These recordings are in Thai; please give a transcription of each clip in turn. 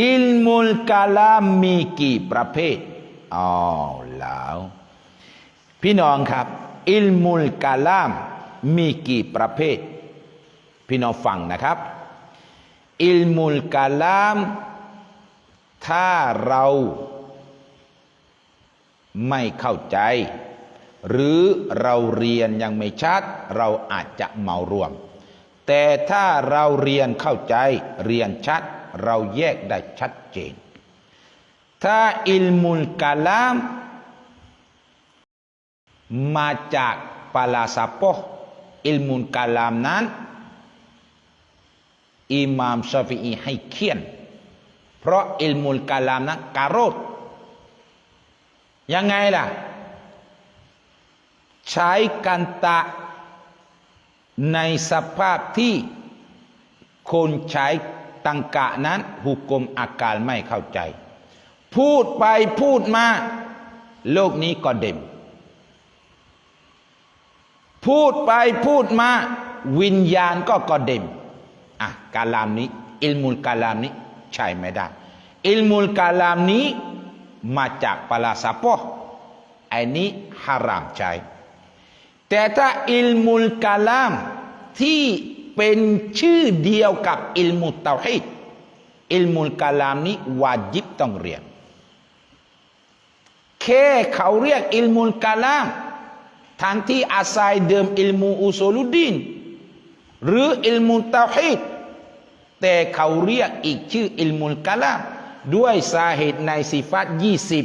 อิลมุลกาลามมีกี่ประเภทอ๋อแล้ว พี่น้องครับ อิลมุลกาลามมีกี่ประเภท พี่น้องฟังนะครับ อิลมุลกาลาม ถ้าเราไม่เข้าใจ หรือเราเรียนยังไม่ชัด เราอาจจะเหมารวม แต่ถ้าเราเรียนเข้าใจเรียนชัด เราแยกได้ชัดเจน ถ้าอิลมุลกาลาม มาจากปาลาซาโปอิลมุลกาลามนั้นอิหมามชาฟีอีให้เขียน เพราะอิลมุลกาลามนั้นการโรดยังไงล่ะ ใช้กันตะในสภาพที่คนใช้ ตังกะนั้นหุกกลมอาการไม่เข้าใจ พูดไปพูดมา โลกนี้ก็เด่มพูดไปพูดมา วิญญาณก็กระเด็มอะกาลามนี้ อิลมุลกาลามนี้ ใช่ไม่ได้ อิลมุลกาลามนี้มาจากปลาซาโปไอ้นี้ฮารามใช้แต่ถ้าอิลมุลกาลามที่ เป็นชื่อเดียวกับอิลมุตเตาฮิดอิลมุลกาลามนี้วาจิบต้องเรียนแค่เขาเรียกอิลมุลกาลามทั้งที่อาศัยเดิมอิลมูอุโซลุดดีนหรืออิลมุตเตาฮิดแต่เขาเรียกอีกชื่ออิลมุลกาลามด้วยสาเหตุในสิฟัตยี่สิบ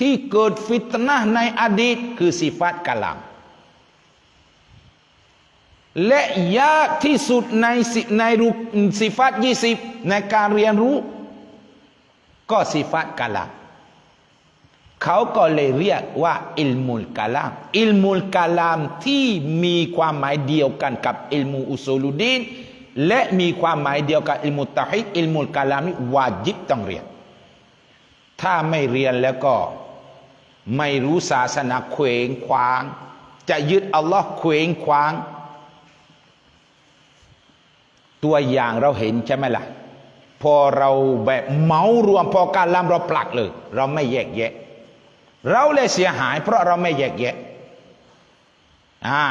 ที่เกิดฟิตนะในอดีตคือสิฟัตกะลาม และยากที่สุดในสิในรูสิฟัตยี่สิบในการเรียนรู้ ก็สิฟัตกะลามเขาก็เลยเรียกว่าอิลมุลกะลาม อิลมุลกะลามที่มีความหมายเดียวกันกับอิลมูอุซูลุดีนและมีความหมายเดียวกับอิลมุตะฮิดอิลมุลกะลามนี่วาจิบต้องเรียน ถ้าไม่เรียนแล้วก็ไม่รู้ศาสนาเขวงขวาง จะยึดอัลลอฮ์เขวงขวาง ตัวอย่างเราเห็นใช่ไหมล่ะ พอเราแบบเมารวมพอการลำเราปลักเลย เราไม่แยกแยะ เราเลยเสียหาย เพราะเราไม่แยกแยะอ่า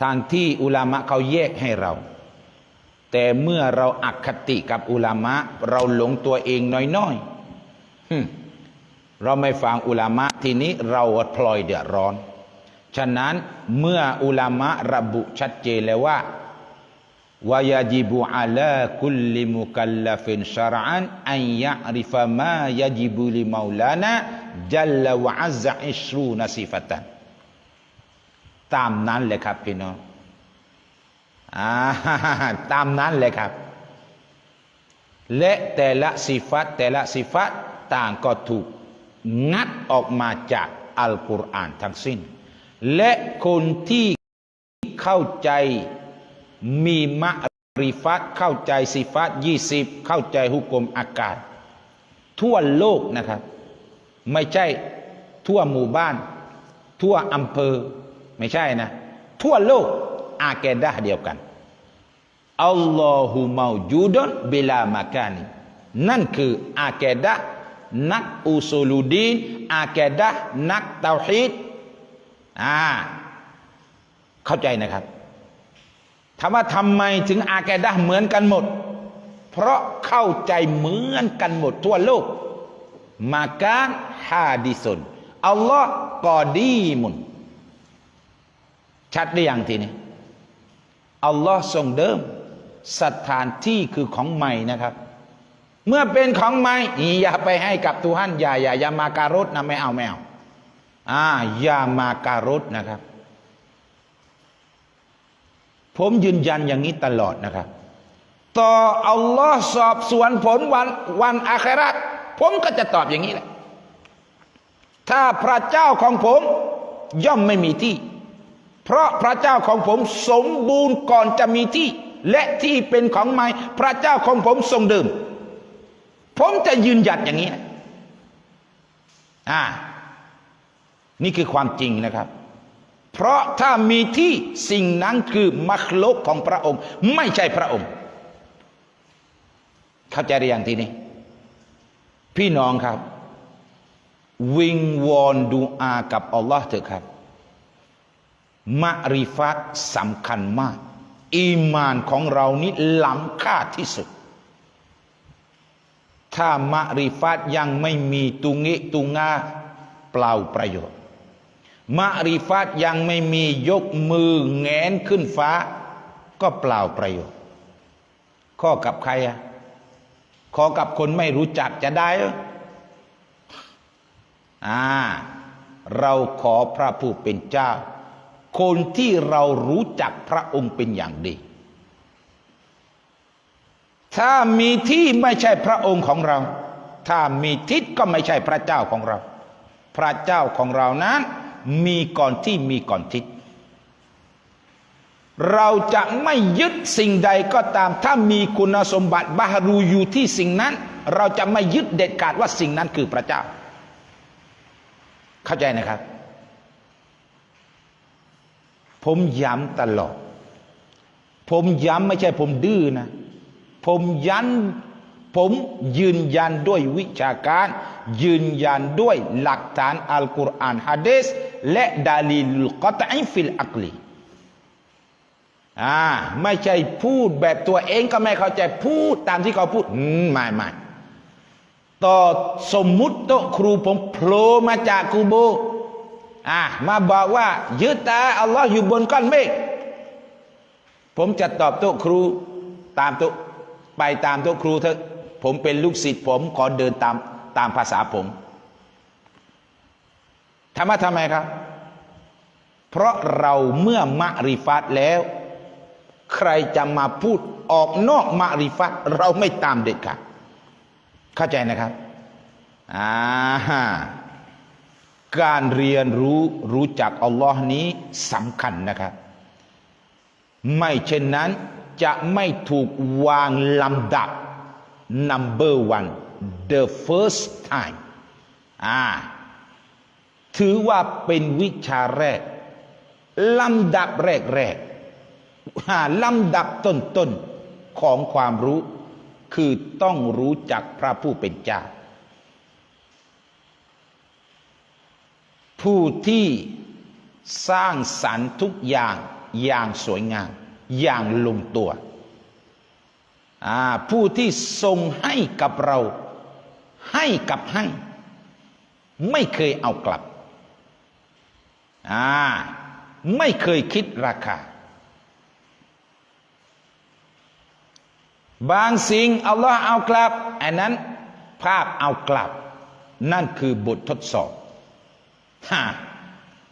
ทางที่อุลามะเขาแยกให้เรา แต่เมื่อเราอักคติกับอุลามะ เราหลงตัวเองน้อยๆเราไม่ฟังอุลามะทีนี้เราพลอยเดือดร้อน ฉะนั้นเมื่ออุลามะระบุชัดเจนแล้วว่าวายจิบุอาลาคุลลิมุกัลลฟินชารอันอันยะริฟามายจิบุลิมาลานะจัลลวะอัซซะอิชรูนสิฟตันตามนั้นเลยครับพี่น้องอตามนั้นเลยครับ และแต่ละสิฟัตแต่ละสิฟัตต่างก็ถูกงัดออกมาจากอัลกุรอานทั้งสิ้น และคนที่เข้าใจมีมะริฟัตเข้าใจสิฟัตยี่สิบเข้าใจหุกกลมอากาศ ทั่วโลกนะครับ ไม่ใช่ทั่วหมู่บ้าน ทั่วอำเภอไม่ใช่นะ ทั่วโลกอาแกดะเดียวกันอัลลอฮุมาจูดอนเบลามากานีนั่นคืออาแกดะนักอุซูลุดีนอาแกดะนักเตาฮีด อ่า เข้าใจนะครับถามว่าทำไมถึงอาแกดะเหมือนกันหมด เพราะเข้าใจเหมือนกันหมดทั่วโลก มาการฮาดิสุนอัลลอฮ์กอดีมุน ชัดได้ยังทีนี้อัลลอฮ์ทรงเดิม สถานที่คือของใหม่นะครับ เมื่อเป็นของใหม่อย่าไปให้กับทุหันอย่าอย่าอย่ามาการถนะไม่เอาไม่เอา อ่ายามาการถนะครับ ผมยืนยันอย่างนี้ตลอดนะครับ ต่ออัลลอฮ์สอบสวนผลวันวันอาคราตผมก็จะตอบอย่างนี้แหละ ถ้าพระเจ้าของผมย่อมไม่มีที่ เพราะพระเจ้าของผมสมบูรณ์ก่อนจะมีที่ และที่เป็นของใหม่พระเจ้าของผมทรงเดิม ผมจะยืนหยัดอย่างนี้นะอ่า นี่คือความจริงนะครับ เพราะถ้ามีที่สิ่งนั้นคือมัคลกของพระองค์ ไม่ใช่พระองค์ เข้าใจหรือยังทีนี้ พี่น้องครับ วิงวอนดูอากับอัลลอฮ์เถอะครับมะริฟัตสำคัญมาก อีมานของเรานี้ล้ำค่าที่สุด ถ้ามะริฟัตยังไม่มีตุงิตุงาเปล่าประโยชน์ มะริฟัตยังไม่มียกมือแงนขึ้นฟ้า ก็เปล่าประโยชน์ข้อกับใครอะขอกับคนไม่รู้จักจะได้หรออ่าเราขอพระผู้เป็นเจ้า คนที่เรารู้จักพระองค์เป็นอย่างดี ถ้ามีที่ไม่ใช่พระองค์ของเรา ถ้ามีทิศก็ไม่ใช่พระเจ้าของเรา พระเจ้าของเรานั้น มีก่อนที่มีก่อนทิศเราจะไม่ยึดสิ่งใดก็ตาม ถ้ามีคุณสมบัติบาฮรูอยู่ที่สิ่งนั้น เราจะไม่ยึดเด็ดขาดว่าสิ่งนั้นคือพระเจ้า เข้าใจนะครับ ผมย้ำตลอด ผมย้ำไม่ใช่ผมดื้อนะ ผมยัน ผมยืนยันด้วยวิชาการ ยืนยันด้วยหลักฐานอัลกุรอานฮะดีษและดาลีลุกตอิฟิลอักลีอ่าไม่ใช่พูดแบบตัวเองก็ไม่เข้าใจพูดตามที่เขาพูดอืมไม่ไม่ต่อสมมุติโตครูผมโผล่มาจากกูโบอ่ามาบอกว่ายึดตาอัลลอฮ์อยู่บนก้อนเมฆผมจะตอบโตครูตามโตไปตามโตครูเถอะ ผมเป็นลูกศิษย์ผมขอเดินตามตามภาษาผมทำไมทำไมครับ เพราะเราเมื่อมะริฟัตแล้ว ใครจะมาพูดออกนอกมะริฟัตเราไม่ตามเด็ดขาดเข้าใจนะครับอ่าการเรียนรู้รู้จักอัลลอฮ์นี้สำคัญนะครับ ไม่เช่นนั้นจะไม่ถูกวางลำดับ number one the first time อ่าถือว่าเป็นวิชาแรกลำดับแรกแรกลำดับต้นต้นๆของความรู้ คือต้องรู้จักพระผู้เป็นเจ้า ผู้ที่สร้างสรรค์ทุกอย่างอย่างสวยงาม อย่างลงตัว ผู้ที่ทรงให้กับเรา ให้กับให้ ไม่เคยเอากลับ ไม่เคยคิดราคา บางสิ่งอัลลอฮ์เอากลับ อันนั้น ภาพเอากลับ นั่นคือบททดสอบ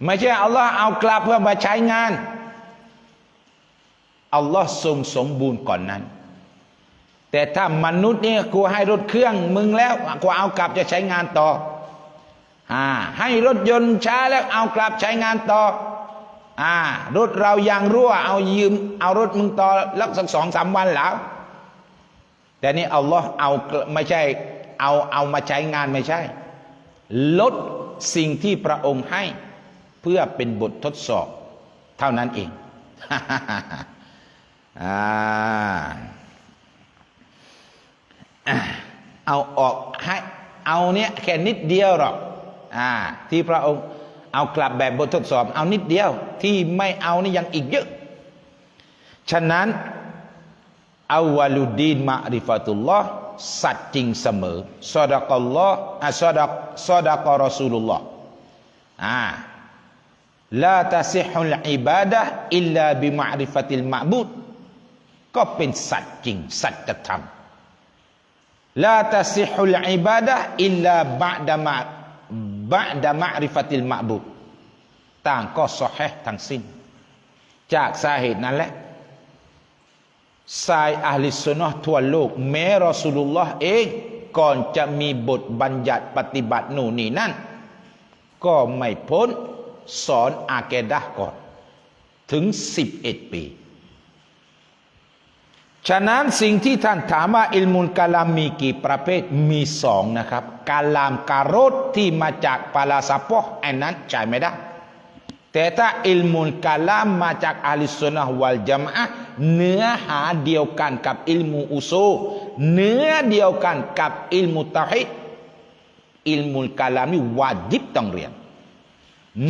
ไม่ใช่อัลลอฮ์เอากลับเพื่อมาใช้งานอัลลอฮ์ทรงสมบูรณ์ก่อนนั้น แต่ถ้ามนุษย์เนี่ยกูให้รถเครื่องมึงแล้วกูเอากลับจะใช้งานต่ออ่าให้รถยนต์ช้าแล้วเอากลับใช้งานต่ออ่ารถเรายางรั่ว เอายืม เอารถมึงต่อลักสักสองสามวันแล้ว แต่นี่อัลลอฮ์เอาไม่ใช่ เอาเอามาใช้งานไม่ใช่ ลดสิ่งที่พระองค์ให้ เพื่อเป็นบททดสอบ เท่านั้นเองอ่า เอาออกให้เอาเนี้ยแค่นิดเดียวหรอกอ่าที่พระองค์เอากลับแบบบททดสอบ เอานิดเดียว ที่ไม่เอานี่ยังอีกเยอะ ฉะนั้นอาวาลุดีนมาริฟาตุลลอฮ์สัตจริงเสมอซอดักัลลอฮ์อะซอดักซอดักรอซูลุลลอฮ์อ่าลาตาซิฮุลอิบาดะอิลลาบิมาริฟติลมะบุดก็เป็นสัตจริง สัจธรรม ลาตาซิฮุลอิบาดะอิลลาบะดะมะบะดะมาริฟติลมะบุดต่างก็สอฮทั้งสิ้น จากสาเหตุนั้นแหละสายอาลิสุนห์ทั่วโลก แม้รอสุลุลลอฮ์เองก่อนจะมีบทบัญญัติปฏิบัติหนูนี่นั่น ก็ไม่พ้นสอนอาเกดะก่อน ถึง 11 ปี ฉะนั้นสิ่งที่ท่านถามว่าอิลมุลกาลามมีกี่ประเภทมีสองนะครับ กาลามการโรดที่มาจากปาลาซาโปอันนั้นใช้ไม่ได้ แต่ถ้าอิลมุลกาลามมาจากอาลิสุนนะฮ์วัลจามะเนื้อหาเดียวกันกับอิลมูอุซูเนื้อเดียวกันกับอิลมุตะฮิดอิลมุลกาลามนี่วาจิบต้องเรียน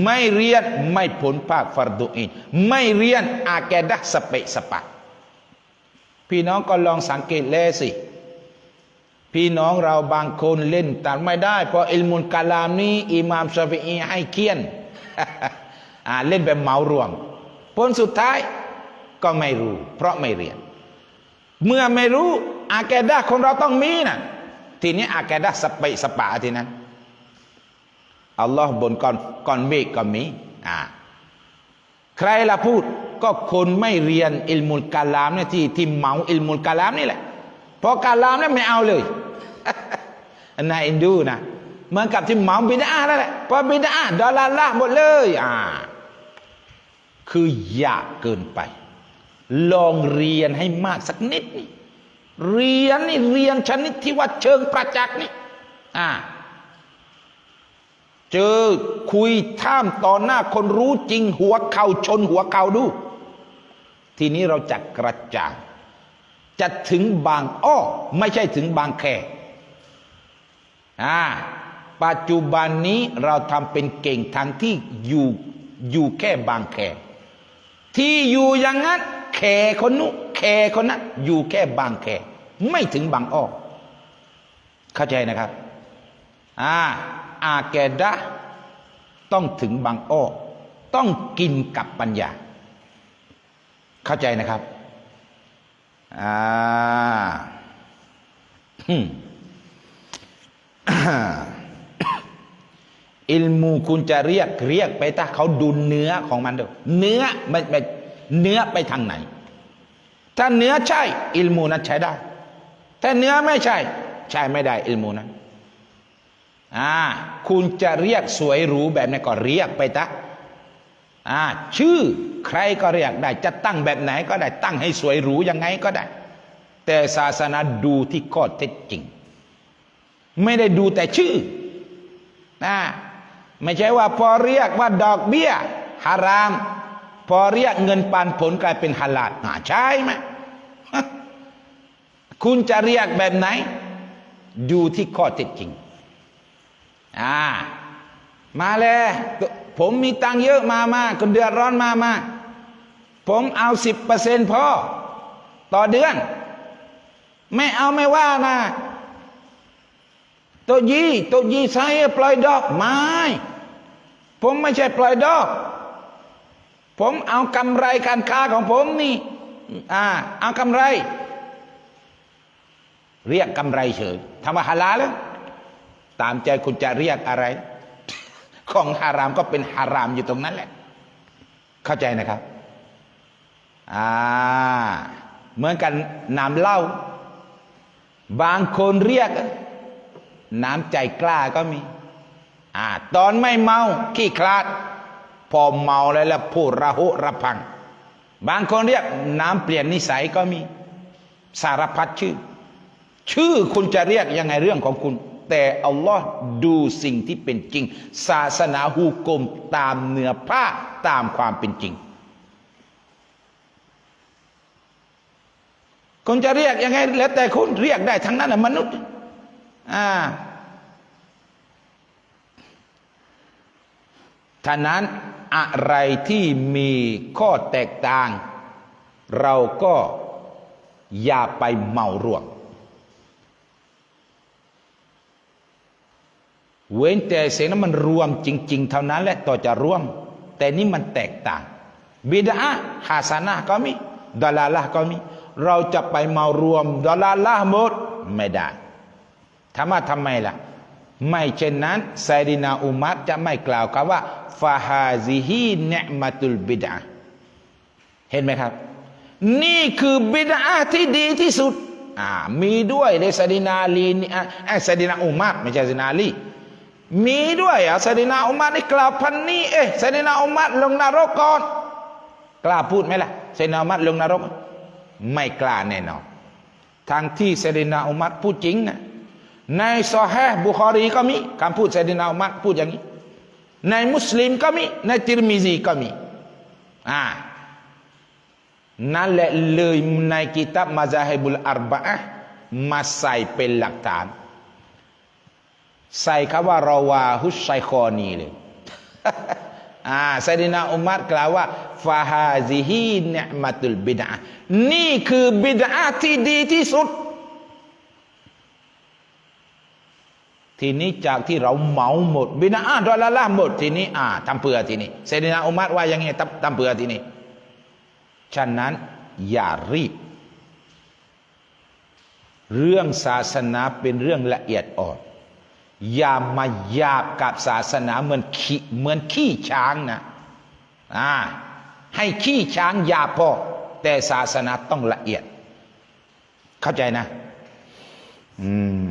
ไม่เรียนไม่ผลภาคฟารดูอินไม่เรียนอาแกดะสเปะสปะ พี่น้องก็ลองสังเกตแลสิ พี่น้องเราบางคนเล่นตัดไม่ได้ เพราะอิลมุลกาลามนี้อิหมามชาฟิอีให้เคียนอ่าเล่นแบบเหมารวมผลสุดท้ายก็ไม่รู้ เพราะไม่เรียน เมื่อไม่รู้อาแกดะคนเราต้องมีนะทีนี้อาแกดะสเปสปะทีนั้นอัลลอฮ์บนก้อนก้อนเมฆก็มีอ่าใครละพูด ก็คนไม่เรียนอิลมุลกาลามเนี่ยที่ที่เมาอิลมุลกาลามนี่แหละเพราะกาลามเนี่ยไม่เอาเลยนายอินดูนะเหมือนกับที่เมาบิดานั่นแหละเพราะบิดาดอลลาร์ละหมดเลย อ่า คือยากเกินไป ลองเรียนให้มากสักนิดนี่เรียนนี่เรียนชนิดที่ว่าเชิงประจักษ์นี่อ่าเจอคุยท่ามต่อหน้าคนรู้จริงหัวเข่าชนหัวเข่าดู ทีนี้เราจะกระจ่างจะถึงบางอ้อไม่ใช่ถึงบางแคอ่าปัจจุบันนี้เราทำเป็นเก่งทางที่อยู่อยู่แค่บางแคที่อยู่อย่างนั้นแคคนนู้นแคคนนั้นอยู่แค่บางแคไม่ถึงบางอ้อเข้าใจนะครับอ่าอาแกดะต้องถึงบางอ้อต้องกินกับปัญญา เข้าใจนะครับ อ่าอิลมูคุณจะเรียกเรียกไปถ้าเขาดูเนื้อของมันด้วยเนื้อไม่ไม่เนื้อไปทางไหน ถ้าเนื้อใช่ อิลมูนั้นใช้ได้ ถ้าเนื้อไม่ใช่ ใช้ไม่ได้ อิลมูนั้นอ่า คุณจะเรียกสวยหรูแบบนี้ก็เรียกไปตะ อ่าชื่อใครก็เรียกได้ จะตั้งแบบไหนก็ได้ตั้งให้สวยหรูยังไงก็ได้ แต่ศาสนาดูที่ข้อเท็จจริง ไม่ได้ดูแต่ชื่อนะไม่ใช่ว่าพอเรียกว่าดอกเบี้ยฮาราม พอเรียกเงินปันผลกลายเป็นฮาลาลอ่าใช่ไหมคุณจะเรียกแบบไหน ดูที่ข้อเท็จจริง อ่า มาเลย ผมมีตังค์เยอะมามาคนเดือดร้อนมามากผมเอาสิบเปอร์เซ็นต์พอต่อเดือน ไม่เอาไม่ว่านะตัวยี่ตัวยี่ใช้ปล่อยดอกไม่ผมไม่ใช่ปล่อยดอก ผมเอากำไรการค้าของผมนี่ อ่า เอากำไร เรียกกำไรเฉยทำว่าฮาลาแล้วตามใจคุณจะเรียกอะไร ของฮารามก็เป็นฮารามอยู่ตรงนั้นแหละ เข้าใจนะครับอ่าเหมือนกันน้ำเหล้าบางคนเรียก น้ำใจกล้าก็มีอ่าตอนไม่เมาขี้คลาด พอเมาแล้วแล้วพูดระหุระพัง บางคนเรียก น้ำเปลี่ยนนิสัยก็มี สารพัดชื่อ ชื่อคุณจะเรียกยังไงเรื่องของคุณ แต่อัลลอฮ์ดูสิ่งที่เป็นจริง ศาสนาฮูกลมตามเนื้อผ้าตามความเป็นจริงคุณจะเรียกยังไงแล้วแต่คุณเรียกได้ทั้งนั้นนะมนุษย์อ่าท่านั้นอะไรที่มีข้อแตกต่าง เราก็อย่าไปเมารวม เว้นแต่เสียงนั้นมันรวมจริง ๆ เท่านั้นแหละต่อจะรวม แต่นี่มันแตกต่าง บิดาฮาสนะก็มีดอลาละก็มี เราจะไปเมารวมดอลาละหมดไม่ได้ถามว่าทำไมล่ะ ไม่เช่นนั้นไซดินาอุมัดจะไม่กล่าวคำว่าฟาฮาซิฮีเนมาตุลบิดาเห็นไหมครับ นี่คือบิดาที่ดีที่สุด อ่า มีด้วยในไซดินาลีนี่อะไซดินาอุมัดไม่ใช่ไซดินาลี มีด้วยอะไซดินาอุมัดนี่กล่าวพันนี้เอ๊ะไซดินาอุมัดลงนรกก่อน กล้าพูดไหมล่ะไซดินาอุมัดลงนรก ไม่กล้าแน่นอนทางที่ไซดินาอุมัดพูดจริงนะในซอแฮบุคอรีก็มีคำพูดไซดินาอุมัดพูดอย่างนี้ ในมุสลิมก็มี ในติรมิซีก็มีอ่านั่นแหละเลยในกิตับมาซาฮิบุลอาร์บะห์มาใส่เป็นหลักฐาน ใส่คำว่ารอวาฮุสไซคอนีเลยอ่าไซดินาอุมัรกล่าวว่าฟาฮาซิฮีเนมัตุลบิดานี่คือบิดาที่ดีที่สุด ทีนี้จากที่เราเหมาหมด บิดาดอลลาหมดทีนี้อ่าทำเปือทีนี้ไซดินาอุมัรว่ายังไงทำทำเปือทีนี้ฉะนั้นอย่ารีบ เรื่องศาสนาเป็นเรื่องละเอียดอ่อน อย่ามาหยาบกับศาสนาเหมือนขี้เหมือนขี้ช้างนะอ่าให้ขี้ช้างหยาบพอแต่ศาสนาต้องละเอียด เข้าใจนะ อืม